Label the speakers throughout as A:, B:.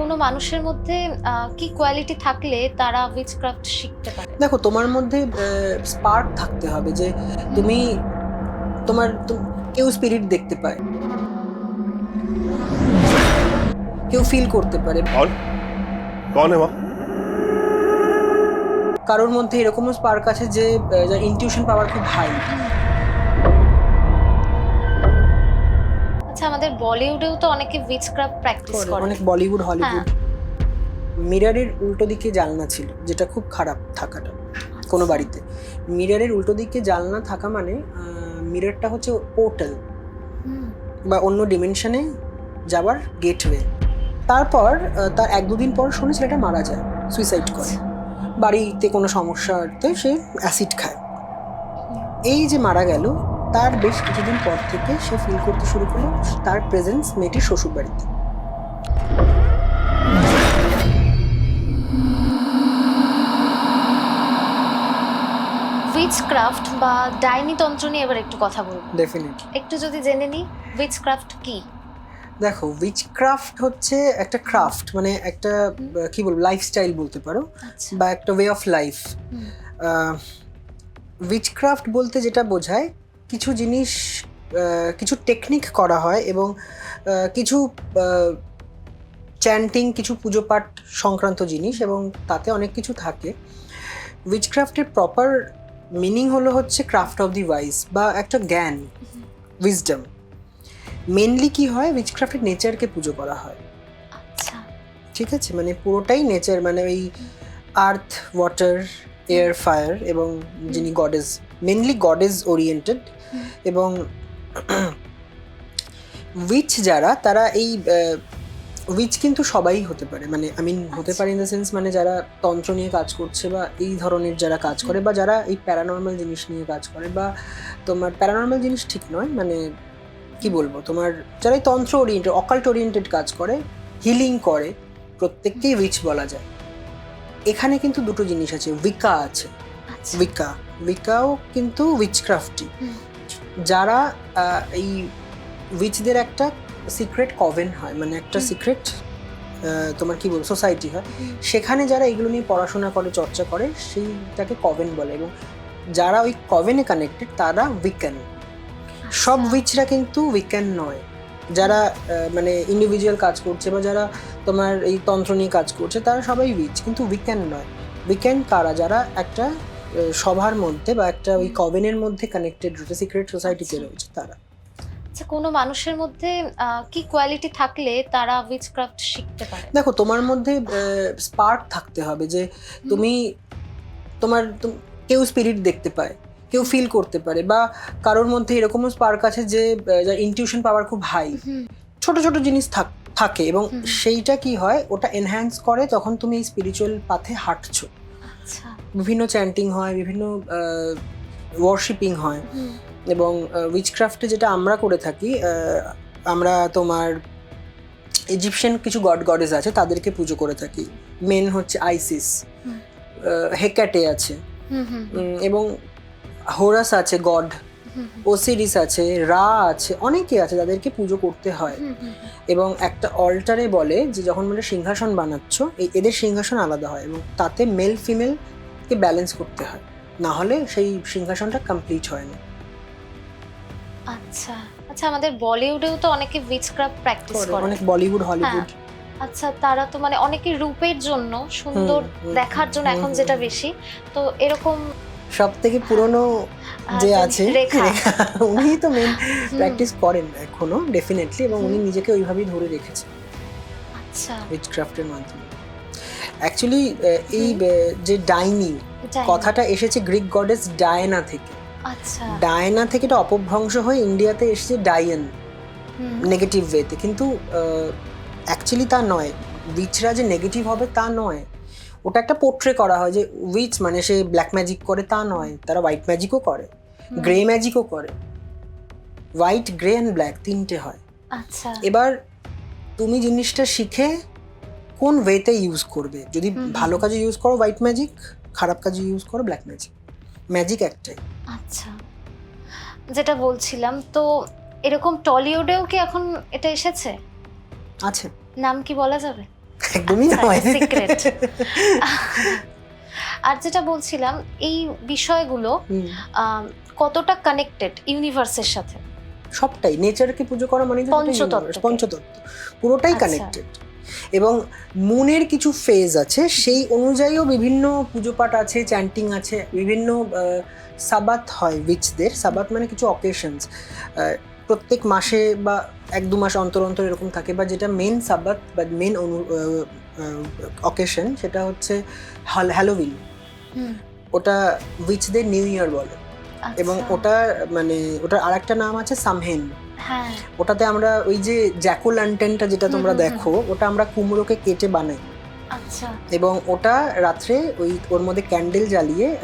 A: কোনো মানুষের মধ্যে কি কোয়ালিটি থাকলে তারা উইচক্রাফট শিখতে পারে?
B: দেখো তোমার মধ্যে স্পার্ক থাকতে হবে যে তুমি তোমার কেউ স্পিরিট দেখতে পায়। কেউ ফিল করতে পারে।
C: কন
B: কারোর মধ্যে এরকমও স্পার্ক আছে যে ইনটিউশন পাওয়ার খুব হাই
A: বলিউডেও তো অনেকে উইচক্রাফট প্র্যাকটিস করে।
B: অনেক বলিউড হলিউড।
A: হ্যাঁ।
B: মিরারের উল্টো দিকে জানলা ছিল যেটা খুব খারাপ থাকাটা কোনো বাড়িতে। মিরারের উল্টো দিকে জানলা থাকা মানে মিরারটা হচ্ছে পোর্টাল বা অন্য ডিমেনশনে যাওয়ার গেটওয়ে তারপর তার এক দুদিন পর শুনে ছেলেটা মারা যায় সুইসাইড করে। বাড়িতে কোনো সমস্যাতে সে অ্যাসিড খায়। এই যে মারা গেল তার বেশ কিছুদিন পর থেকে সে ফিল করতে শুরু করল তার প্রেজেন্স মেয়েটির শ্বশুর বাড়িতে
A: উইচক্রাফট বা ডাইনি তন্ত্র নিয়ে এবার একটু কথা বলব।
B: ডেফিনেটলি
A: একটু যদি জেনে নিই উইচক্রাফট কি?
B: দেখো উইচক্রাফট হচ্ছে একটা ক্রাফট মানে একটা কি বলব লাইফস্টাইল বলতে পারো
A: আচ্ছা।
B: বা একটা ওয়ে অফ লাইফ উইচক্রাফট বলতে যেটা বোঝায় কিছু জিনিস কিছু টেকনিক করা হয় এবং কিছু চ্যান্টিং কিছু পুজো পাঠ সংক্রান্ত জিনিস এবং তাতে অনেক কিছু থাকে। উইচক্রাফটের প্রপার মিনিং হলো হচ্ছে ক্রাফট অফ দি ওয়াইজ বা একটা জ্ঞান উইজডম মেনলি কি হয়? উইচক্রাফটের নেচারকে পুজো করা হয়।
A: আচ্ছা।
B: ঠিক আছে? মানে পুরোটাই নেচার মানে ওই আর্থ ওয়াটার এয়ার ফায়ার এবং যিনি গডেজ মেনলি গডেজ ওরিয়েন্টেড। এবং উইচ যারা তারা এই উইচ কিন্তু সবাই হতে পারে। মানে আই মিন হতে
A: আচ্ছা।
B: পারে ইন দ্য সেন্স মানে যারা তন্ত্র নিয়ে কাজ করছে বা এই ধরনের যারা কাজ করে বা যারা এই প্যারানর্মাল জিনিস নিয়ে কাজ করে বা তোমার প্যারানর্মাল জিনিস ঠিক নয় মানে কি বলব? তোমার যারা এই তন্ত্র ওরিয়েন্টেড অকাল্ট ওরিয়েন্টেড কাজ করে হিলিং করে প্রত্যেককেই উইচ বলা যায়। এখানে কিন্তু দুটো জিনিস আছে উইকা আছে।
A: আচ্ছা।
B: উইকা উইকাও কিন্তু উইচক্রাফটি। যারা এই উইচদের একটা সিক্রেট কভেন হয় মানে একটা সিক্রেট তোমার কি বলব সোসাইটি হয়। সেখানে যারা এগুলো নিয়ে পড়াশোনা করে চর্চা করে সেইটাকে কভেন বলে এবং যারা ওই কভেনে কানেক্টেড তারা উইকেন সব
A: আচ্ছা।
B: উইচরা কিন্তু উইকেন নয়। যারা মানে ইন্ডিভিজুয়াল কাজ করছে বা যারা তোমার এই তন্ত্র নিয়ে কাজ করছে তারা সবাই উইচ কিন্তু উইকেন নয়। উইকেন কারা? যারা একটা সভার মধ্যে বা একটা ওই কভেনের মধ্যে কানেক্টেড রয়েছে সিক্রেট সোসাইটিতে
A: আচ্ছা।
B: রয়েছে তারা।
A: আচ্ছা কোনো মানুষের মধ্যে কি কোয়ালিটি থাকলে তারা উইচক্রাফট শিখতে পারে?
B: দেখো তোমার মধ্যে স্পার্ক থাকতে হবে যে তুমি তোমার কেউ স্পিরিট দেখতে পায় কেউ ফিল করতে পারে বা কারোর মধ্যে এরকমও স্পার্ক আছে যে যার ইনটিউশন পাওয়ার খুব হাই ছোট ছোট জিনিস থাক- থাকে এবং সেইটা কি হয় ওটা এনহ্যান্স করে তখন তুমি এই স্পিরিচুয়াল পাথে হাঁটছো।
A: আচ্ছা।
B: বিভিন্ন চ্যান্টিং হয় বিভিন্ন ওয়ার্শিপিং হয়। এবং উইচক্রাফটে যেটা আমরা করে থাকি আমরা তোমার ইজিপশিয়ান কিছু গড গডেস আছে তাদেরকে পুজো করে থাকি। মেন হচ্ছে আইসিস হেকাটে আছে। এবং হোরাস আছে গড ওসিরিস আছে রা আছে অনেকে আছে যাদেরকে পুজো করতে হয়। এবং একটা অল্টারে বলে যে যখন মানে সিংহাসন বানাচ্ছ এই এদের সিংহাসন আলাদা হয় এবং তাতে মেল ফিমেলকে ব্যালেন্স করতে হয়। না হলে সেই সিংহাসনটা কমপ্লিট হয় না
A: আচ্ছা। আচ্ছা আমাদের বলিউডেও তো অনেকে উইচক্রাফট প্র্যাকটিস
B: করে অনেক বলিউড হলিউড।
A: আচ্ছা তারা তো মানে অনেকে রূপের জন্য সুন্দর দেখার জন্য এখন যেটা বেশি। তো এরকম
B: সব থেকে পুরনো যে আছে উনি তো মেন প্র্যাকটিস করেন এখনও ডেফিনেটলি এবং উনি নিজেকে ওইভাবেই ধরে রেখেছেন।
A: আচ্ছা।
B: উইচক্রাফটের মাধ্যমে। অ্যাকচুয়ালি এই যে ডাইনি কথাটা এসেছে গ্রিক গডেস ডায়না থেকে।
A: আচ্ছা।
B: ডায়না থেকে এটা অপভ্রংশ হয়ে ইন্ডিয়াতে এসেছে ডায়ন নেগেটিভ ওয়েতে কিন্তু অ্যাকচুয়ালি তা নয়। উইচরা যে নেগেটিভ হবে তা নয়। ওটা একটা পোট্রে করা হয় যে উইচ মানে সে ব্ল্যাক ম্যাজিক করে তা নয়। তারা হোয়াইট ম্যাজিকও করে গ্রে ম্যাজিকও করে। হোয়াইট গ্রে অ্যান্ড ব্ল্যাক তিনটে হয়।
A: আচ্ছা।
B: এবার তুমি জিনিসটা শিখে কোন ওয়েতে ইউজ করবে? যদি ভালো। কাজে ইউজ করো হোয়াইট ম্যাজিক খারাপ কাজে ইউজ করো ব্ল্যাক ম্যাজিক ম্যাজিক একটাই।
A: আচ্ছা। যেটা বলছিলাম তো এরকম টলিউডেও কি এখন এটা এসেছে?
B: আছে।
A: নাম কি বলা যাবে?
B: একদমই
A: আচ্ছা,
B: নয়।
A: secret। আর যেটা বলছিলাম এই বিষয়গুলো কতটা কানেক্টেড ইউনিভার্সের সাথে?
B: সবটাই। নেচারকে পুজো করা মানে universe, পঞ্চতত্ত্ব। পুরোটাই
A: আচ্ছা।
B: কানেক্টেড এবং মুনের কিছু ফেজ আছে সেই অনুযায়ীও বিভিন্ন পুজো পাঠ আছে চ্যান্টিং আছে বিভিন্ন সাবাত হয় উইচদের সাবাত মানে কিছু অকেশনস প্রত্যেক মাসে বা এক দু মাস অন্তর অন্তর এরকম থাকে বা যেটা মেন সাবাত বা মেন অনু অকেশন সেটা হচ্ছে হ্যালোউইন ওটা উইচদের নিউ ইয়ার বলে। এবং
A: আচ্ছা।
B: ওটা মানে ওটার আরেকটা নাম আছে সামহেন ওটাতে আমরা ওই যে জ্যাকো ল্যান্টেনটা যেটা তোমরা। দেখো ওটা আমরা কুমড়োকে কেটে বানাই।
A: আচ্ছা।
B: এবং ওটা রাত্রে ওই ওর মধ্যে ক্যান্ডেল জ্বালিয়ে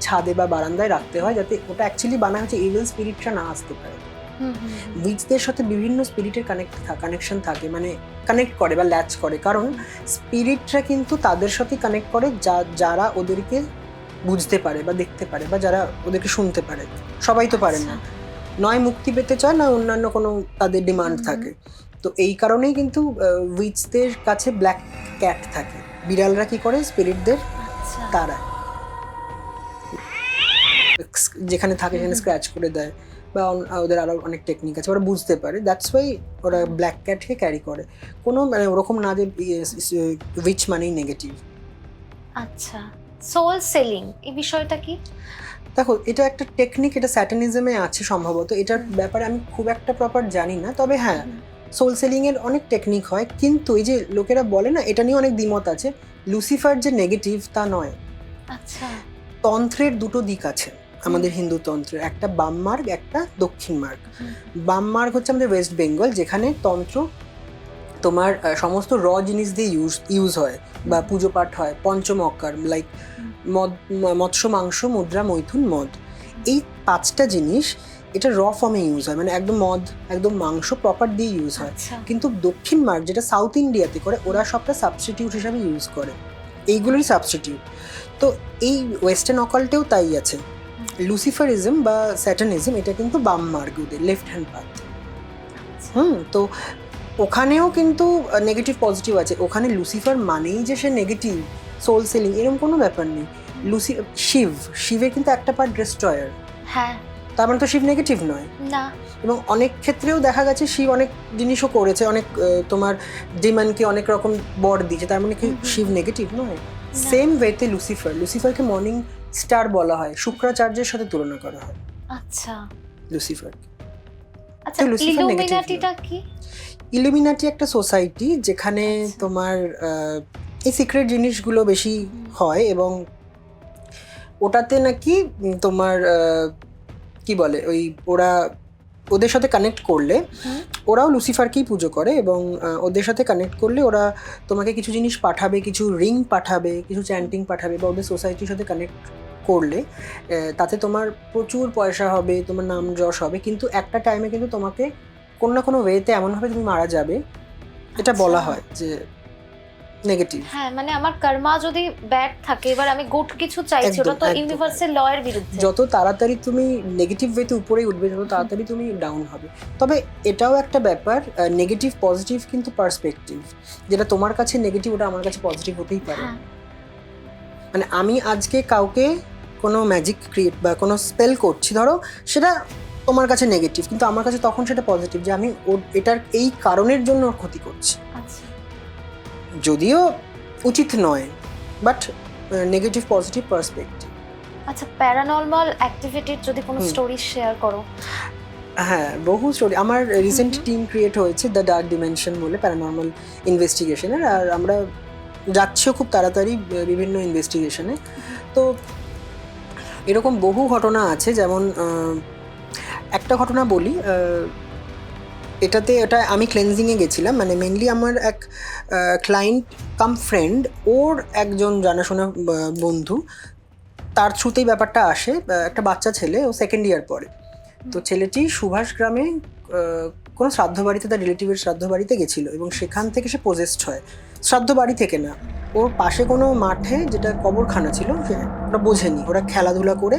B: ছাদে বা বারান্দায় রাখতে হয় যাতে ওটা অ্যাকচুয়ালি বানা হচ্ছে ইভিল স্পিরিটটা না আসতে পারে। উইচদের সাথে বিভিন্ন স্পিরিটের কানেক্ট কানেকশন থাকে মানে কানেক্ট করে বা ল্যাচ করে। কারণ স্পিরিটরা কিন্তু তাদের সাথে কানেক্ট করে যা যারা ওদেরকে বুঝতে পারে বা দেখতে পারে বা যারা ওদেরকে শুনতে পারে। সবাই তো পারে না।
A: আচ্ছা।
B: নয় মুক্তি পেতে চায় না অন্যান্য কোনো তাদের ডিমান্ড থাকে। তো এই কারণেই কিন্তু উইচদের কাছে ব্ল্যাক ক্যাট থাকে। বিড়ালরা কি করে? স্পিরিটদের তারা। যেখানে থাকে সেখানে স্ক্র্যাচ করে দেয়। বা ওদের আরও অনেক টেকনিক আছে। ওরা বুঝতে পারে। দ্যাটস ওয়াই ওরা ব্ল্যাক ক্যাটকে ক্যারি করে। কোনো মানে ওরকম না যে উইচ মানেই নেগেটিভ
A: আচ্ছা। সোল সেলিং এই বিষয়টা কি?
B: দেখো এটা একটা টেকনিক এটা স্যাটানিজমে আছে সম্ভবত। এটার ব্যাপারে আমি খুব একটা প্রপার জানি না। তবে হ্যাঁ। সোল সেলিং এর অনেক টেকনিক হয়। কিন্তু এই যে লোকেরা বলে না এটা নিয়ে অনেক দ্বিমত আছে। লুসিফার যে নেগেটিভ তা নয়।
A: আচ্ছা।
B: তন্ত্রের দুটো দিক আছে আমাদের হিন্দু তন্ত্রের। একটা বাম মার্গ একটা দক্ষিণ মার্গ। বাম মার্গ হচ্ছে আমাদের ওয়েস্ট বেঙ্গল যেখানে তন্ত্র তোমার সমস্ত র জিনিস দিয়ে ইউজ ইউজ হয় বা পুজো পাঠ হয় পঞ্চম অকার লাইক মদ মৎস্য মাংস মুদ্রা মৈথুন মদ। এই পাঁচটা জিনিস এটা র ফর্মে ইউজ হয়। মানে একদম মদ একদম মাংস প্রপার দিয়ে ইউজ হয়।
A: আচ্ছা।
B: কিন্তু দক্ষিণ মার্গ যেটা সাউথ ইন্ডিয়াতে করে ওরা সবটা সাবস্টিটিউট হিসাবে ইউজ করে। এইগুলোই সাবস্টিটিউট তো এই ওয়েস্টার্ন অকাল্টেও তাই আছে। লুসিফারিজম বা স্যাটানিজম এটা কিন্তু বাম মার্গ ওদের লেফট হ্যান্ড পাথ। হুম তো ওখানেও কিন্তু নেগেটিভ পজিটিভ আছে। ওখানে লুসিফার মানেই যে সে নেগেটিভ সোল সেলিং এরকম কোনো ব্যাপার নেই। লুসি শিব শিবের কিন্তু একটা পার্ট ডিস্ট্রয়ার
A: হ্যাঁ।
B: তার মানে তো শিব নেগেটিভ নয়।
A: না।
B: এবং অনেক ক্ষেত্রেও দেখা গেছে শিব অনেক জিনিসও করেছে অনেক তোমার ডিমানকে অনেক রকম বর দিয়েছে তার মানে কি। শিব নেগেটিভ নয়? সেম ওয়েতে লুসিফার লুসিফারকে মর্নিং স্টার বলা হয় শুক্রাচার্যের সাথে তুলনা করা হয়।
A: আচ্ছা।
B: লুসিফার
A: আচ্ছা ইলুমিনাটিটা কি?
B: ইলুমিনাটি একটা সোসাইটি যেখানে
A: আচ্ছা।
B: তোমার এই সিক্রেট জিনিসগুলো বেশি হয় এবং ওটাতে নাকি তোমার কি বলে ওই ওরা ওদের সাথে কানেক্ট করলে। ওরাও লুসিফারকেই পুজো করে এবং ওদের সাথে কানেক্ট করলে ওরা তোমাকে কিছু জিনিস পাঠাবে কিছু রিং পাঠাবে কিছু চ্যান্টিং পাঠাবে বা ওদের সোসাইটির সাথে কানেক্ট করলে তাতে তোমার প্রচুর পয়সা হবে তোমার নাম যশ হবে কিন্তু একটা টাইমে কিন্তু তোমাকে কোনো না কোনো ওয়েতে এমনভাবে তুমি মারা যাবে এটা বলা
A: আচ্ছা।
B: হয় যে নেগেটিভ
A: হ্যাঁ মানে আমার কর্মা যদি ব্যাড থাকে এবার আমি গুড কিছু চাইছি ওটা তো
B: একদম,
A: ইউনিভার্সের লয়ের বিরুদ্ধে।
B: যত তাড়াতাড়ি তুমি নেগেটিভ ওয়েতে উপরেই উঠবে যত তাড়াতাড়ি তুমি ডাউন হবে। তবে এটাও একটা ব্যাপার নেগেটিভ পজিটিভ কিন্তু পার্সপেক্টিভ যেটা তোমার কাছে নেগেটিভ ওটা আমার কাছে পজিটিভ হতেই পারে।
A: হ্যাঁ।
B: মানে আমি আজকে কাউকে কোনো ম্যাজিক ক্রিয়েট বা কোনো স্পেল করছি ধরো সেটা তোমার কাছে নেগেটিভ কিন্তু আমার কাছে তখন সেটা পজিটিভ যে আমি ওর এটার এই কারণের জন্য ওর ক্ষতি করছি। যদিও উচিত নয় বাট নেগেটিভ পজিটিভ পার্সপেক্টিভ
A: আচ্ছা প্যারানর্মাল অ্যাক্টিভিটির যদি কোনো স্টোরি শেয়ার করো।
B: হ্যাঁ বহু স্টোরি আমার রিসেন্ট টিম ক্রিয়েট হয়েছে দ্য ডার্ক ডিমেনশন বলে প্যারানর্মাল ইনভেস্টিগেশনের আর আমরা যাচ্ছিও খুব তাড়াতাড়ি বিভিন্ন ইনভেস্টিগেশনে তো এরকম বহু ঘটনা আছে যেমন একটা ঘটনা বলি এটাতে এটা আমি ক্লেনজিংয়ে গেছিলাম মানে মেনলি আমার এক ক্লায়েন্ট কাম ফ্রেন্ড ওর একজন জানাশোনা বন্ধু, তার থ্রুতেই ব্যাপারটা আসে একটা বাচ্চা ছেলে, ও সেকেন্ড ইয়ার পরে তো ছেলেটি সুভাষ গ্রামে কোনো শ্রাদ্ধ বাড়িতে, তার রিলেটিভের শ্রাদ্ধ বাড়িতে গেছিল এবং সেখান থেকে সে পজেস্ট হয়। শ্রাদ্ধ বাড়ি থেকে না, ওর পাশে কোনো মাঠে যেটা কবরখানা ছিল ওরা বোঝেনি। ওরা খেলাধুলা করে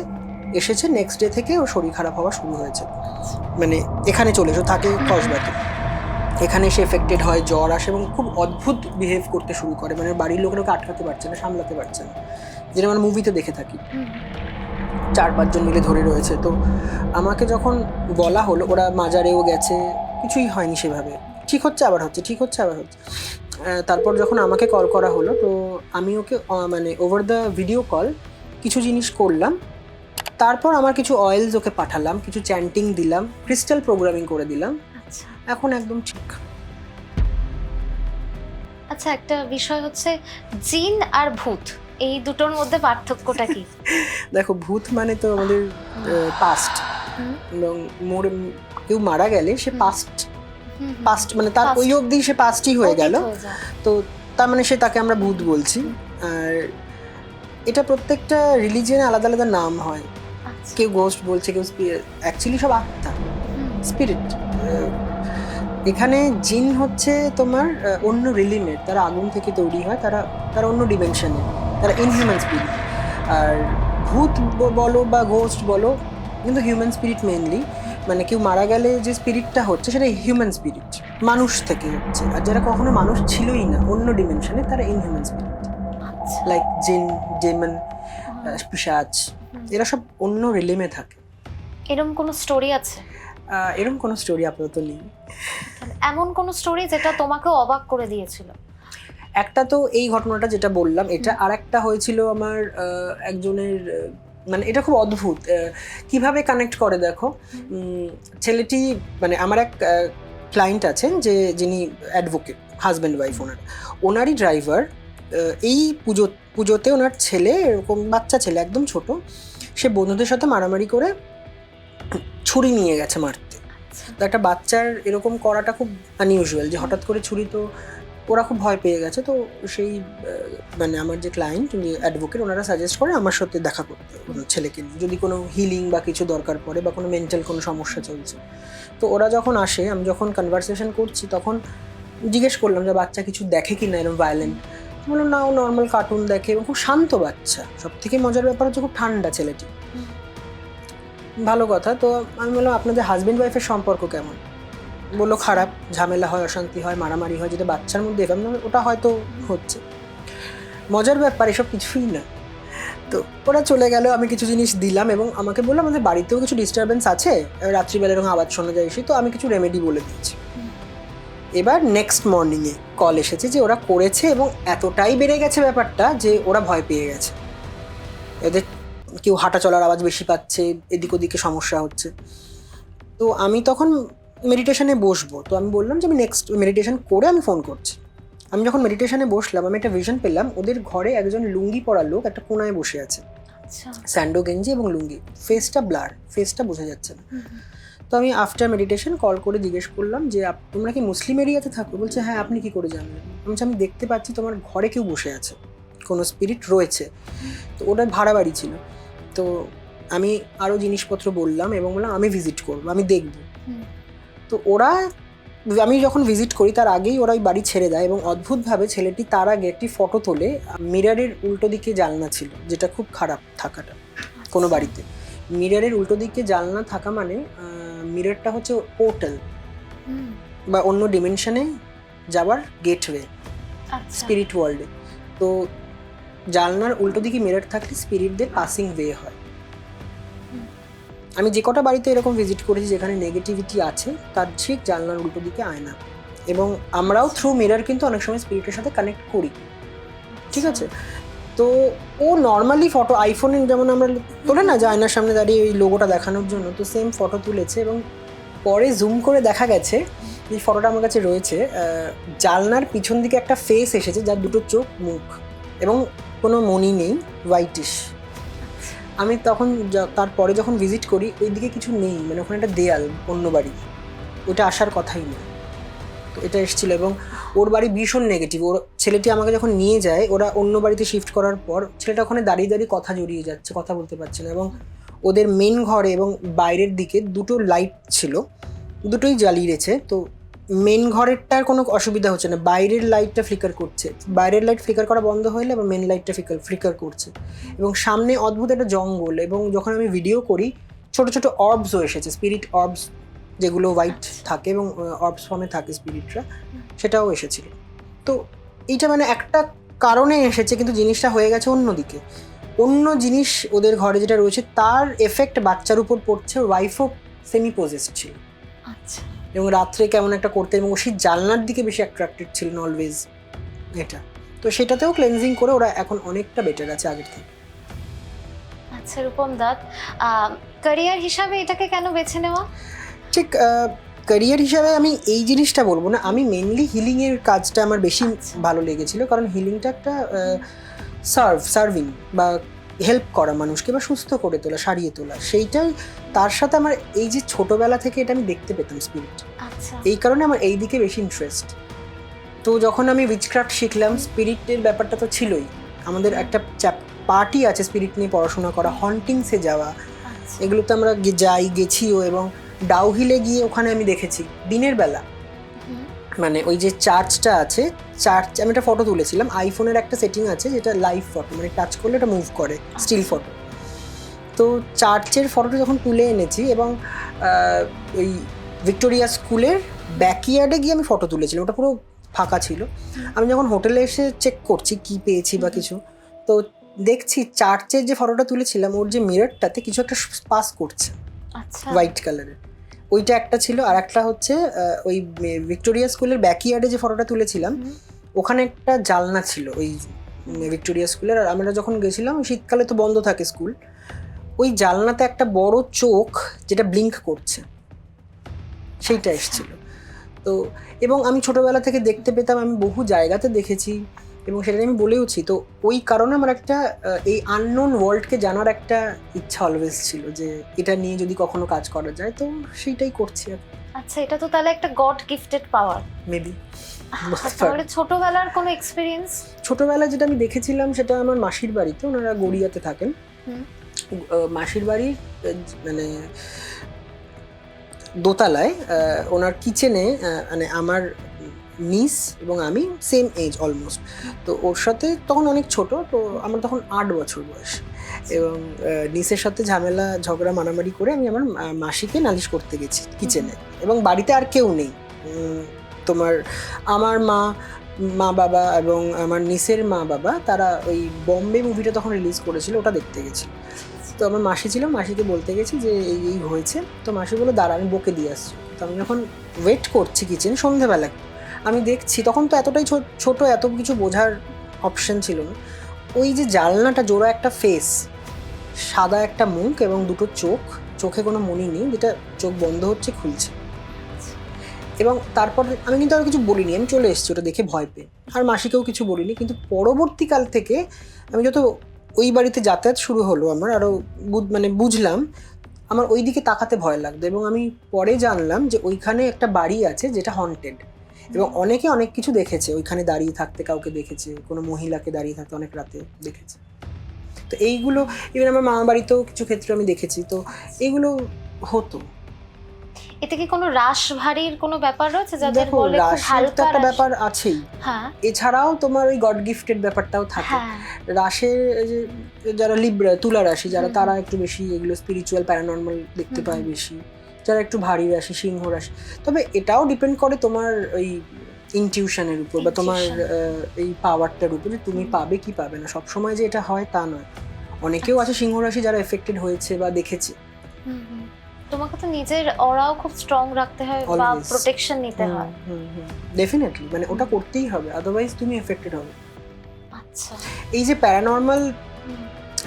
B: এসেছে নেক্সট ডে থেকে ওর শরীর খারাপ হওয়া শুরু হয়েছে। মানে এখানে চলে এসো থাকে কসবাতে এখানে সে এফেক্টেড হয় জ্বর আসে এবং খুব অদ্ভুত বিহেভ করতে শুরু করে। মানে বাড়ির লোকেরা ওকে আটকাতে পারছে না সামলাতে পারছে না। যেটা আমরা মুভিতে দেখে থাকি। চার পাঁচজন মিলে ধরে রয়েছে। তো আমাকে যখন বলা হলো ওরা মাজারেও গেছে কিছুই হয়নি সেভাবে। ঠিক হচ্ছে আবার হচ্ছে ঠিক হচ্ছে আবার হচ্ছে। তারপর যখন আমাকে কল করা হলো তো আমি ওকে মানে ওভার দ্য ভিডিও কল কিছু জিনিস করলাম। তারপর আমার কিছু অয়েলস ওকে পাঠালাম কিছু চ্যান্টিং দিলাম ক্রিস্টাল প্রোগ্রামিং করে দিলাম।
A: আচ্ছা।
B: এখন একদম ঠিক।
A: আচ্ছা একটা বিষয় হচ্ছে জিন আর ভূত এই দুটোর মধ্যে পার্থক্যটা কি?
B: দেখো ভূত মানে তো আমাদের পাস্ট এবং মোর কেউ মারা গেলে সে পাস্ট। পাস্ট মানে তার ওই অবধি সে পাস্টই হয়ে গেল। তো তার মানে সে তাকে আমরা ভূত বলছি। আর এটা প্রত্যেকটা রিলিজিয়নে আলাদা আলাদা নাম হয়। কেউ গোস্ট বলছে কেউ অ্যাকচুয়ালি সব আত্মা। স্পিরিট এখানে জিন হচ্ছে তোমার অন্য রিলিমের তারা আগুন থেকে তৈরি হয় তারা তারা অন্য ডিমেনশনের তারা ইনহিউম্যান স্পিরিট আর ভূত বলো বা গোস্ট বলো কিন্তু হিউম্যান স্পিরিট মেনলি মানে কেউ মারা গেলে যে স্পিরিটটা হচ্ছে সেটা হিউম্যান স্পিরিট মানুষ থেকে হচ্ছে। আর যারা কখনো মানুষ ছিলই না অন্য ডিমেনশনে তারা ইনহিউম্যান স্পিরিট। লাইক জিন জেমন
A: হুম।
B: এরা সব অন্য রিলিমে থাকে।
A: এরকম কোনো স্টোরি আছে?
B: আহ, এরকম কোনো স্টোরি আপাতত নেই।
A: এমন কোনো স্টোরি যেটা তোমাকে অবাক করে দিয়েছিল?
B: একটা তো এই ঘটনাটা যেটা বললাম এটা আর একটা হয়েছিল আমার একজনের মানে এটা খুব অদ্ভুত কীভাবে কানেক্ট করে দেখো? ছেলেটি মানে আমার এক ক্লায়েন্ট আছেন যে যিনি অ্যাডভোকেট হাজব্যান্ড ওয়াইফ ওনার। ওনারই ড্রাইভার এই পুজো পুজোতে ওনার ছেলে এরকম বাচ্চা ছেলে একদম ছোট সে বন্ধুদের সাথে মারামারি করে ছুরি নিয়ে গেছে মারতে। তো একটা বাচ্চার এরকম করাটা খুব আনইউজুয়াল যে হঠাৎ করে ছুরি তো ওরা খুব ভয় পেয়ে গেছে তো সেই মানে আমার যে ক্লায়েন্ট যে অ্যাডভোকেট ওনারা সাজেস্ট করে আমার সাথে দেখা করতে কোনো ছেলেকে নিয়ে। যদি কোনো হিলিং বা কিছু দরকার পড়ে বা কোনো মেন্টাল কোনো সমস্যা চলছে। তো ওরা যখন আসে আমি যখন কনভারসেশন করছি তখন জিজ্ঞেস করলাম যে বাচ্চা কিছু দেখে কি না এরকম ভায়োলেন্ট বললাম না ও নর্মাল কার্টুন দেখে এবং খুব শান্ত বাচ্চা। সব থেকে মজার ব্যাপার হচ্ছে খুব ঠান্ডা ছেলেটি। ভালো কথা তো আমি বললাম আপনাদের হাজব্যান্ড ওয়াইফের সম্পর্ক কেমন? বলল খারাপ ঝামেলা হয় অশান্তি হয় মারামারি হয় যেটা বাচ্চার মধ্যে এরকম ওটা হয়তো হচ্ছে। মজার ব্যাপার এসব কিছুই না। তো ওরা চলে গেল আমি কিছু জিনিস দিলাম এবং আমাকে বলল আমাদের বাড়িতেও কিছু ডিস্টারবেন্স আছে? রাত্রিবেলা এরকম আওয়াজ শোনা যায় এসে তো আমি কিছু রেমেডি বলে দিয়েছি। এবার নেক্সট মর্নিংয়ে কল এসেছে যে ওরা করেছে এবং এতটাই বেড়ে গেছে ব্যাপারটা যে ওরা ভয় পেয়ে গেছে। এদের কেউ হাঁটা চলার আওয়াজ বেশি পাচ্ছে এদিক ওদিকে সমস্যা হচ্ছে। তো আমি তখন মেডিটেশনে বসবো। তো আমি বললাম যে আমি নেক্সট মেডিটেশন করে আমি ফোন করছি। আমি যখন মেডিটেশনে বসলাম আমি একটা ভিশন পেলাম ওদের ঘরে একজন লুঙ্গি পরা লোক একটা কোনায় বসে আছে।
A: আচ্ছা।
B: স্যান্ডো গেঞ্জি এবং লুঙ্গি। ফেসটা ব্লার ফেসটা বোঝা যাচ্ছে না। তো আমি আফটার মেডিটেশন কল করে জিজ্ঞেস করলাম যে তোমরা কি মুসলিম এরিয়াতে থাকো? বলছে হ্যাঁ আপনি কি করে জানলেন? আমি আমি দেখতে পাচ্ছি তোমার ঘরে কেউ বসে আছে কোনো স্পিরিট রয়েছে। তো ওটা ভাড়া বাড়ি ছিল। তো আমি আরও জিনিসপত্র বললাম এবং বললাম আমি ভিজিট করব আমি দেখব। তো ওরা আমি যখন ভিজিট করি তার আগেই ওরা ওই বাড়ি ছেড়ে দেয় এবং অদ্ভুতভাবে ছেলেটি তার আগে একটি ফটো তোলে মিরারের উল্টো দিকে জানলা ছিল যেটা খুব খারাপ থাকাটা কোনো। বাড়িতে। মিরারের উল্টো দিকে জানলা থাকা মানে মিরারটা হচ্ছে পোর্টাল বা অন্য ডিমেনশনে যাওয়ার গেটওয়ে
A: আচ্ছা।
B: স্পিরিট ওয়ার্ল্ডে তো জানলার উল্টো দিকে মিরার থাকলে স্পিরিটদের পাসিং ওয়ে হয়। আমি যে কটা বাড়িতে এরকম ভিজিট করেছি যেখানে নেগেটিভিটি আছে তার ঠিক জানলার উল্টো দিকে আয়না। এবং আমরাও থ্রু মিরার কিন্তু অনেক সময় স্পিরিটের সাথে কানেক্ট করি। ঠিক আছে? তো ও নর্মালি ফটো আইফোনে যেমন আমরা তোলে না যে আয়নার সামনে দাঁড়িয়ে ওই লোগোটা দেখানোর জন্য, তো সেম ফটো তুলেছে এবং পরে জুম করে দেখা গেছে, এই ফটোটা আমার কাছে রয়েছে জানলার পিছন দিকে একটা ফেস এসেছে যার দুটো চোখ, মুখ এবং কোনো মনি নেই হোয়াইটিশ আমি তখন য- তারপরে যখন ভিজিট করি ওই দিকে কিছু নেই মানে ওখানে একটা দেয়াল, অন্য বাড়ি। ওটা আসার কথাই নেই। এটা এসেছিল এবং ওর বাড়ি ভীষণ নেগেটিভ ওর ছেলেটি আমাকে যখন নিয়ে যায়, ওরা অন্য বাড়িতে শিফট করার পর ছেলেটা ওখানে দাঁড়িয়ে দাঁড়িয়ে কথা জড়িয়ে যাচ্ছে, কথা বলতে পারছে না এবং ওদের মেন ঘরে এবং বাইরের দিকে দুটো লাইট ছিল, দুটোই জ্বালিয়েছে তো মেন ঘরেরটার কোনো অসুবিধা হচ্ছে না, বাইরের লাইটটা ফ্লিকার করছে। বাইরের লাইট ফ্লিকার করা বন্ধ হলে আবার মেন লাইটটা ফ্লিকার ফ্লিকার করছে। এবং সামনে অদ্ভুত একটা জঙ্গল এবং যখন আমি ভিডিও করি, ছোট ছোট অর্বসও এসেছে স্পিরিট অর্বস যেগুলো হোয়াইট। থাকে এবং অর্বস ফর্মে থাকে স্পিরিটরা সেটাও এসেছিল। তো এইটা মানে একটা কারণে এসেছে কিন্তু জিনিসটা হয়ে গেছে অন্যদিকে। অন্য জিনিস ওদের ঘরে যেটা রয়েছে তার এফেক্ট বাচ্চার উপর পড়ছে ওয়াইফও সেমি পজেস্ট ছিল।
A: আচ্ছা।
B: এবং রাত্রে কেমন একটা করতে এবং সেই জানলার দিকে বেশি অ্যাট্রাক্টেড ছিলেন অলওয়েজ এটা। তো সেটাতেও ক্লেনজিং করে ওরা এখন অনেকটা বেটার আছে আগের থেকে।
A: আচ্ছা রূপম দাস ক্যারিয়ার হিসাবে এটাকে কেন বেছে নেওয়া?
B: ঠিক ক্যারিয়ার হিসাবে আমি এই জিনিসটা বলব না। আমি মেনলি হিলিংয়ের কাজটা আমার বেশি। ভালো লেগেছিল। কারণ হিলিংটা একটা সার্ভ সার্ভিং বা হেল্প করা মানুষকে বা সুস্থ করে তোলা সারিয়ে তোলা। সেইটাই তার সাথে আমার এই যে ছোটবেলা থেকে এটা আমি দেখতে পেতাম স্পিরিট
A: আচ্ছা।
B: এই কারণে আমার এই দিকে বেশি ইন্টারেস্ট তো যখন আমি উইচক্রাফট শিখলাম স্পিরিটের ব্যাপারটা তো ছিলই। আমাদের একটা পার্টি আছে স্পিরিট নিয়ে পড়াশোনা করা হন্টিংসে যাওয়া।
A: আচ্ছা।
B: এগুলোতে আমরা যাই গেছিও এবং ডাউহিলে গিয়ে ওখানে আমি দেখেছি দিনের বেলা। মানে ওই যে চার্চটা আছে চার্চ আমি একটা ফটো তুলেছিলাম আইফোনের একটা সেটিং আছে যেটা লাইভ ফটো মানে টাচ করলে এটা মুভ করে স্টিল ফটো। তো চার্চের ফটোটা যখন তুলে এনেছি এবং ওই ভিক্টোরিয়া স্কুলের ব্যাকইয়ার্ডে গিয়ে আমি ফটো তুলেছিলাম ওটা পুরো ফাঁকা ছিল। আমি যখন হোটেলে এসে চেক করছি কি পেয়েছি বা কিছু তো দেখছি চার্চের যে ফটোটা তুলেছিলাম ওর যে মিররটাতে কিছু একটা পাস করছে
A: আচ্ছা।
B: হোয়াইট কালারের। ওইটা একটা ছিল আর একটা হচ্ছে ওই ভিক্টোরিয়া স্কুলের ব্যাকইয়ার্ডে যে ফটোটা তুলেছিলাম ওখানে একটা জালনা ছিল ওই ভিক্টোরিয়া স্কুলের আর আমরা যখন গেছিলাম শীতকালে তো বন্ধ থাকে স্কুল ওই জালনাতে একটা বড় চোখ যেটা ব্লিঙ্ক করছে সেইটা
A: আচ্ছা।
B: এসেছিল তো এবং আমি ছোটবেলা থেকে দেখতে পেতাম আমি বহু জায়গাতে দেখেছি এবং সেটা আমি বলেওছি তো ওই কারণে আমার একটা এই আননোন ওয়ার্ল্ডকে জানার একটা ইচ্ছা অলওয়েজ ছিল যে এটা নিয়ে যদি কখনো কাজ করা যায় তো সেইটাই করছি আর
A: আচ্ছা এটা তো তাহলে একটা গড গিফটেড পাওয়ার
B: মেবি
A: তাহলে ছোটবেলার কোনো এক্সপিরিয়েন্স
B: ছোটবেলায় যেটা আমি দেখেছিলাম সেটা আমার মাসির বাড়িতে ওনারা গড়িয়াতে থাকেন। মাসির বাড়ির মানে দোতলায় ওনার কিচেনে মানে আমার নিস এবং আমি সেম এজ অলমোস্ট তো ওর সাথে তখন অনেক ছোট, তো আমার তখন আট বছর বয়স। এবং নিসের সাথে ঝামেলা, ঝগড়া, মারামারি করে আমি আমার মাসিকে নালিশ করতে গেছি কিচেনে এবং বাড়িতে আর কেউ নেই। তোমার আমার মা মা বাবা এবং আমার নিসের মা বাবা তারা ওই বম্বে মুভিটা তখন রিলিজ করেছিল, ওটা দেখতে গেছিল। তো আমার মাসি ছিল, মাসিকে বলতে গেছি যে এই এই হয়েছে। তো মাসি বলে দাঁড়া, আমি বকে দিয়ে আসছি। তো আমি যখন ওয়েট করছি কিচেন সন্ধেবেলা আমি দেখছি, তখন তো এতটাই ছোট, এত কিছু বোঝার অপশন ছিল না। ওই যে জানলাটা, জোড়া একটা ফেস সাদা একটা মুখ এবং দুটো চোখ, চোখে কোনো মনি নেই, যেটা চোখ বন্ধ হচ্ছে, খুলছে। এবং তারপর আমি কিন্তু আর কিছু বলিনি, আমি চলে এসেছি, ওটা দেখে ভয় পেয়ে। আর মাসিকেও কিছু বলিনি, কিন্তু পরবর্তীকাল থেকে আমি যত ওই বাড়িতে যাতায়াত শুরু হলো আমার, আরও মানে বুঝলাম, আমার ওই দিকে তাকাতে ভয় লাগতো। এবং আমি পরে জানলাম যে ওইখানে একটা বাড়ি আছে, যেটা হন্টেড এবং অনেকে অনেক কিছু দেখেছে। ওইখানে দাঁড়িয়ে থাকতে কাউকে দেখেছে কোনো মহিলাকে দাঁড়িয়ে থাকতে অনেক রাতে দেখেছে। তো এইগুলো ইভেন আমার মামা বাড়িতেও কিছু ক্ষেত্রে আমি দেখেছি। তো এইগুলো হতো।
A: এতে কি কোনো রাস ভারীর কোনো ব্যাপার রয়েছে যাদের
B: দেখো
A: বলে হালকা
B: একটা ব্যাপার আছেই।
A: হ্যাঁ।
B: এছাড়াও তোমার ওই গড গিফটেড ব্যাপারটাও থাকে।
A: হ্যাঁ।
B: রাশের যারা লিব্রা তুলা রাশি যারা তারা একটু বেশি এগুলো স্পিরিচুয়াল প্যারানর্মাল দেখতে পায় বেশি। যারা একটু ভারী রাশি সিংহ রাশি তবে এটাও ডিপেন্ড করে তোমার ওই ইনটিউশনের উপর বা তোমার এই পাওয়ারটার উপর যে তুমি পাবে কি পাবে না। সব সময় যে এটা হয় তা নয়। অনেকেও আছে সিংহ রাশি যারা এফেক্টেড হয়েছে বা দেখেছে।
A: তোমাকে তো নিজের অরাও খুব স্ট্রং রাখতে হয় বা প্রোটেকশন নিতে হয়।
B: ডেফিনেটলি মানে ওটা করতেই হবে আদারওয়াইজ তুমি এফেক্টেড হবে।
A: আচ্ছা।
B: এই যে প্যারানর্মাল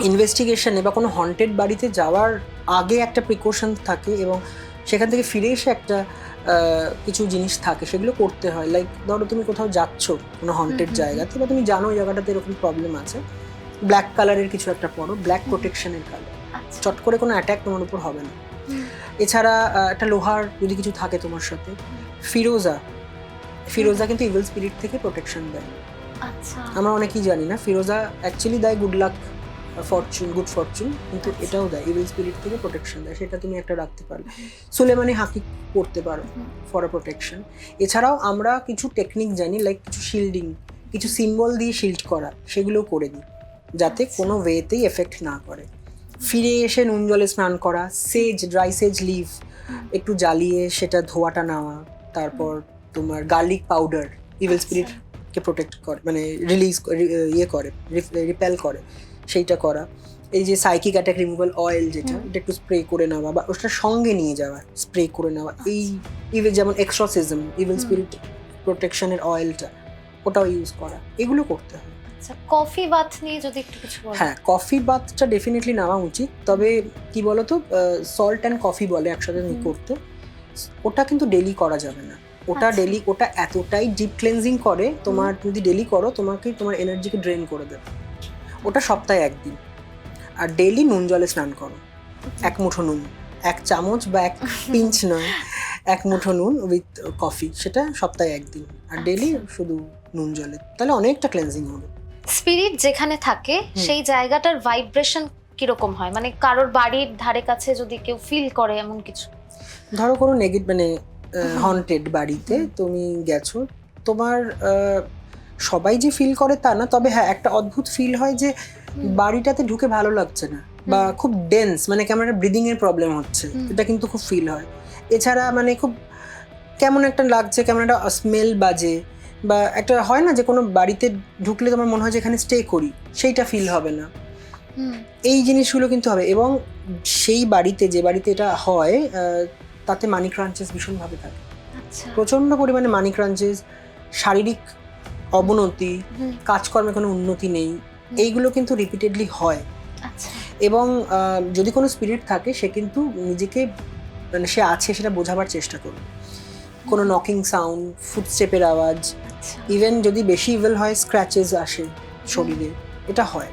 B: ইনভেস্টিগেশনে বা কোনো হন্টেড বাড়িতে যাওয়ার আগে একটা প্রিকশন থাকে এবং সেখান থেকে ফিরে এসে একটা কিছু জিনিস থাকে সেগুলো করতে হয়। লাইক ধরো তুমি কোথাও যাচ্ছ কোনো হন্টেড জায়গাতে বা তুমি জানো ওই জায়গাটাতে এরকম প্রবলেম আছে। ব্ল্যাক কালারের কিছু একটা পরো ব্ল্যাক প্রোটেকশনের কালার চট করে কোনো অ্যাট্যাক তোমার উপর হবে না। এছাড়া একটা লোহার যদি কিছু থাকে তোমার সাথে ফিরোজা। ফিরোজা কিন্তু ইভিল স্পিরিট থেকে প্রোটেকশন দেয়।
A: আচ্ছা।
B: আমরা অনেকেই জানি না ফিরোজা অ্যাকচুয়ালি দেয় good luck fortune good fortune কিন্তু। এটাও দেয় ইভিল স্পিরিট থেকে প্রোটেকশন দেয় সেটা তুমি একটা রাখতে পারো সুলেমানি হাকি করতে পারো ফর আ প্রোটেকশন এছাড়াও আমরা কিছু টেকনিক জানি লাইক কিছু শিল্ডিং কিছু সিম্বল দিয়ে শিল্ড করা সেগুলোও করে দিই যাতে
A: আচ্ছা।
B: কোনো ওয়েতেই এফেক্ট না করে ফিরে এসে নুন জলে স্নান করা সেজ ড্রাই সেজ লিভ একটু জ্বালিয়ে সেটা ধোয়াটা নেওয়া তারপর তোমার গার্লিক পাউডার ইভিল। স্পিরিটকে প্রোটেক্ট করে মানে রিলিজ ইয়ে করে রিপেল করে সেইটা করা। এই যে সাইকিক অ্যাটাক রিমুভাল অয়েল যেটা এটা একটু স্প্রে করে নেওয়া বা ওটা সঙ্গে নিয়ে যাওয়া স্প্রে করে নেওয়া। এই ইভেন যেমন এক্সট্রাসিজম
A: ইভেন।
B: স্পিরিট প্রোটেকশনের অয়েলটা ওটাও ইউজ করা। এগুলো করতে হয়।
A: আচ্ছা কফি বাথ নিয়ে যদি একটু কিছু
B: হ্যাঁ কফি বাথটা ডেফিনেটলি নেওয়া উচিত। তবে কি বলতো সল্ট অ্যান্ড কফি বলে একসাথে করতে। ওটা কিন্তু ডেলি করা যাবে না। ওটা
A: আচ্ছা।
B: ডেলি ওটা এতটাই ডিপ ক্লেনজিং করে তোমার তুমি যদি ডেলি করো তোমাকে তোমার এনার্জিকে ড্রেন করে দেবে। ওটা সপ্তাহে একদিন। আর ডেলি নুন জলে স্নান করো। এক মুঠো নুন। এক চামচ বা এক পিঞ্চ নয়। এক মুঠো নুন উইথ কফি সেটা সপ্তাহে একদিন। আর ডেলি। শুধু নুন জলে। তাহলে অনেকটা ক্লেনজিং হবে
A: স্পিরিট যেখানে থাকে সেই জায়গাটার ভাইব্রেশন কীরকম হয়? মানে কারোর বাড়ির ধারে কাছে যদি কেউ ফিল করে এমন কিছু?
B: ধরো কোনো নেগেটিভ মানে হন্টেড বাড়িতে তুমি গেছো। তোমার সবাই যে ফিল করে তা না তবে হ্যাঁ একটা অদ্ভুত ফিল হয় যে বাড়িটাতে ঢুকে ভালো লাগছে না বা খুব ডেন্স মানে কেমন একটা ব্রিদিং এর প্রবলেম হচ্ছে এটা কিন্তু খুব ফিল হয়। এছাড়া মানে খুব কেমন একটা লাগছে কেমন একটা স্মেল বাজে বা একটা হয় না যে কোনো বাড়িতে ঢুকলে তোমার মনে হয় যে এখানে স্টে করি সেইটা ফিল হবে না। এই জিনিসগুলো কিন্তু হবে এবং সেই বাড়িতে যে বাড়িতে এটা হয় তাতে মানি ক্রাঞ্চেস ভীষণভাবে থাকে।
A: আচ্ছা।
B: প্রচণ্ড পরিমাণে মানি ক্রাঞ্চেস শারীরিক অবনতি কাজকর্মে কোনো উন্নতি নেই এইগুলো কিন্তু রিপিটেডলি হয়।
A: আচ্ছা।
B: এবং যদি কোনো স্পিরিট থাকে সে কিন্তু নিজেকে মানে সে আছে সেটা বোঝাবার চেষ্টা করবে। কোনো নকিং সাউন্ড ফুটস্টেপের আওয়াজ
A: আচ্ছা।
B: ইভেন যদি বেশি ইভেল হয় স্ক্র্যাচেস আসে শরীরে এটা হয়।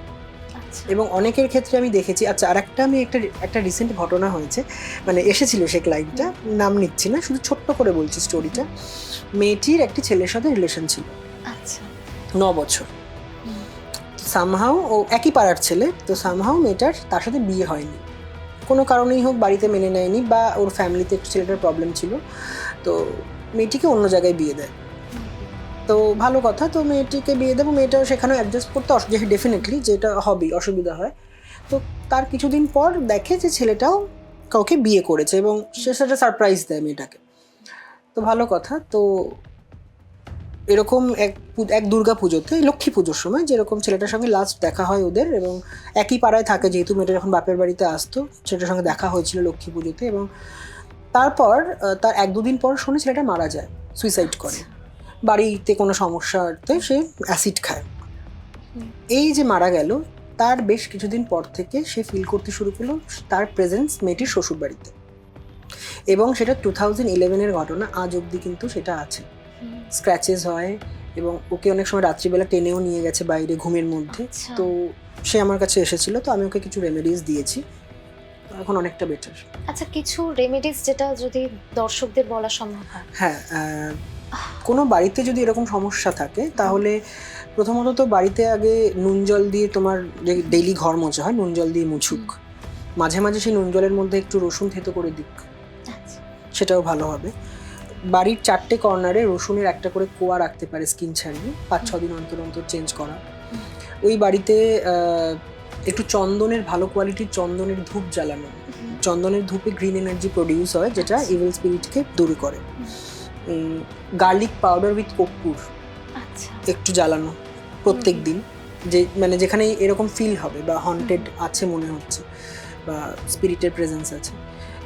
A: আচ্ছা।
B: এবং অনেকের ক্ষেত্রে আমি দেখেছি আচ্ছা আর একটা আমি একটা একটা রিসেন্ট ঘটনা হয়েছে মানে এসেছিল সে ক্লাইন্টটা নাম নিচ্ছি না শুধু ছোট্ট করে বলছি স্টোরিটা মেয়েটির একটি ছেলের সাথে রিলেশন ছিল।
A: আচ্ছা
B: ন বছর। সামহাও ও একই পাড়ার ছেলে, তো সামহাও মেয়েটার তার সাথে বিয়ে হয়নি। কোনো কারণেই হোক, বাড়িতে মেনে নেয়নি বা ওর ফ্যামিলিতে ছেলেটার প্রবলেম ছিল। তো মেয়েটিকে অন্য জায়গায় বিয়ে দেয়। তো ভালো কথা, তো মেয়েটিকে বিয়ে দেবো, মেয়েটাও সেখানেও অ্যাডজাস্ট করতে ডেফিনেটলি যেটা হবেই অসুবিধা হয়। তো তার কিছুদিন পর দেখে যে ছেলেটাও কাউকে বিয়ে করেছে এবং সে সেটা সারপ্রাইজ দেয় মেয়েটাকে। তো ভালো কথা, তো এরকম এক এক দুর্গা পুজোতে লক্ষ্মী পুজোর সময় যেরকম ছেলেটার সঙ্গে লাস্ট দেখা হয় ওদের এবং একই পাড়ায় থাকে যেহেতু মেয়েটা যখন বাপের বাড়িতে আসতো, ছেলেটার সঙ্গে দেখা হয়েছিল লক্ষ্মী পুজোতে এবং তারপর তার এক দুদিন পর শুনে ছেলেটা মারা যায় সুইসাইড করে। বাড়িতে কোনো সমস্যাতে সে অ্যাসিড খায়। এই যে মারা গেল, তার বেশ কিছুদিন পর থেকে সে ফিল করতে শুরু করল তার প্রেজেন্স মেয়েটির শ্বশুর বাড়িতে এবং সেটা টু থাউজেন্ড ইলেভেনের ঘটনা, আজ অবধি কিন্তু সেটা আছে। স্ক্র্যাচেস হয় এবং ওকে অনেক সময় রাত্রিবেলা টেনেও নিয়ে গেছে বাইরে ঘুমের মধ্যে।
A: আচ্ছা।
B: তো সে আমার কাছে এসেছিল তো আমি ওকে কিছু রেমেডিস দিয়েছি। এখন অনেকটা বেটার
A: আচ্ছা কিছু রেমেডিস যেটা যদি দর্শকদের বলা সম্ভব হয়?
B: হ্যাঁ কোনো বাড়িতে যদি এরকম সমস্যা থাকে তাহলে প্রথমত তো বাড়িতে আগে নুন জল দিয়ে তোমার যে ডেইলি ঘর মোছা হয় নুন জল দিয়ে মুছুক। মাঝে মাঝে সেই নুন জলের মধ্যে একটু রসুন থেতো করে দিক।
A: আচ্ছা।
B: সেটাও ভালো হবে। বাড়ির চারটে কর্নারে রসুনের একটা করে কোয়া রাখতে পারে স্কিন ছাড়িয়ে পাঁচ ছ দিন অন্তর অন্তর চেঞ্জ করা। ওই বাড়িতে একটু চন্দনের ভালো কোয়ালিটির চন্দনের ধূপ জ্বালানো। চন্দনের ধূপে গ্রিন এনার্জি প্রডিউস হয় যেটা
A: আচ্ছা।
B: ইভিল স্পিরিটকে দূর করে। গার্লিক পাউডার উইথ কর্পূর
A: আচ্ছা।
B: একটু জ্বালানো প্রত্যেক দিন। যে মানে যেখানে এরকম ফিল হবে বা হন্টেড আছে মনে হচ্ছে বা স্পিরিটের প্রেজেন্স আছে।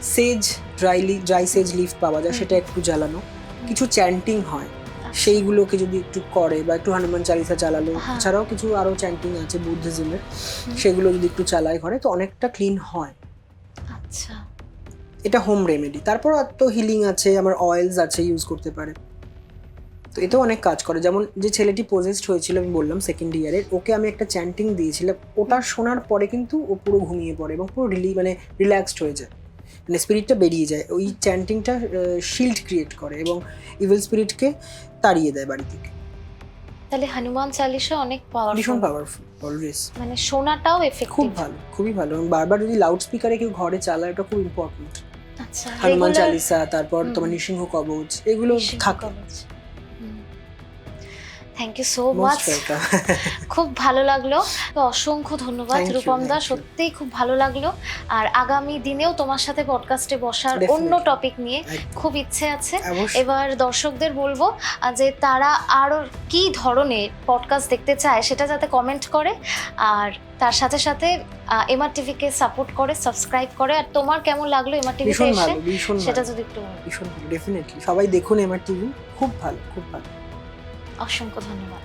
B: সেজ ড্রাইলি ড্রাই সেজ লিফ পাওয়া যায় সেটা একটু জ্বালানো। কিছু চ্যান্টিং হয়।
A: আচ্ছা।
B: সেইগুলোকে যদি একটু করে বা একটু হনুমান চালিসা চালালো
A: হ্যাঁ।
B: এছাড়াও কিছু আরও চ্যান্টিং আছে বুদ্ধিজমের। সেগুলো যদি একটু চালায় ঘরে তো অনেকটা ক্লিন হয়।
A: আচ্ছা।
B: এটা হোম রেমেডি তারপর আর তো হিলিং আছে আমার অয়েলস আছে ইউজ করতে পারে। তো এতেও অনেক কাজ করে। যেমন যে ছেলেটি পজেস্ট হয়েছিল আমি বললাম সেকেন্ড ইয়ারের ওকে আমি একটা চ্যান্টিং দিয়েছিলাম। ওটা শোনার পরে কিন্তু ও পুরো ঘুমিয়ে পড়ে এবং পুরো রিলি মানে রিল্যাক্সড হয়ে যায়। মানে স্পিরিটটা বেরিয়ে যায় ওই চ্যান্টিংটা শিল্ড ক্রিয়েট করে এবং ইভিল স্পিরিটকে তাড়িয়ে দেয় বাড়ি থেকে।
A: তাহলে হনুমান চালিশা অনেক
B: ভীষণ
A: পাওয়ারফুল
B: অলওয়েজ
A: মানে শোনাটাও
B: এফেক্ট
A: খুব
B: ভালো খুবই ভালো। এবং বারবার যদি লাউড স্পিকারে কেউ ঘরে চালায় ওটা খুব ইম্পর্টেন্ট
A: আচ্ছা
B: হনুমান
A: চালিশা
B: চালিসা তারপর তোমার নৃসিংহ কবচ এগুলো থাকে।
A: থ্যাংক ইউ সো মাচ খুব ভালো লাগল। অসংখ্য ধন্যবাদ রূপম দা সত্যিই খুব ভালো লাগল। আর আগামী দিনেও তোমার সাথে পডকাস্টে বসার অন্য টপিক নিয়ে খুব ইচ্ছে আছে। এবার দর্শকদের বলব যে তারা আরও কি ধরনের পডকাস্ট দেখতে চায় সেটা যাতে কমেন্ট করে। আর তার সাথে সাথে এমআর টিভিকে সাপোর্ট করে সাবস্ক্রাইব করে। আর তোমার কেমন লাগল এমআর টিভিতে এসে? সেটা যদি একটু।
B: ভীষণ ভালো ডেফিনেটলি সবাই দেখুন এমআর টিভি খুব ভালো খুব ভালো।
A: অসংখ্য ধন্যবাদ।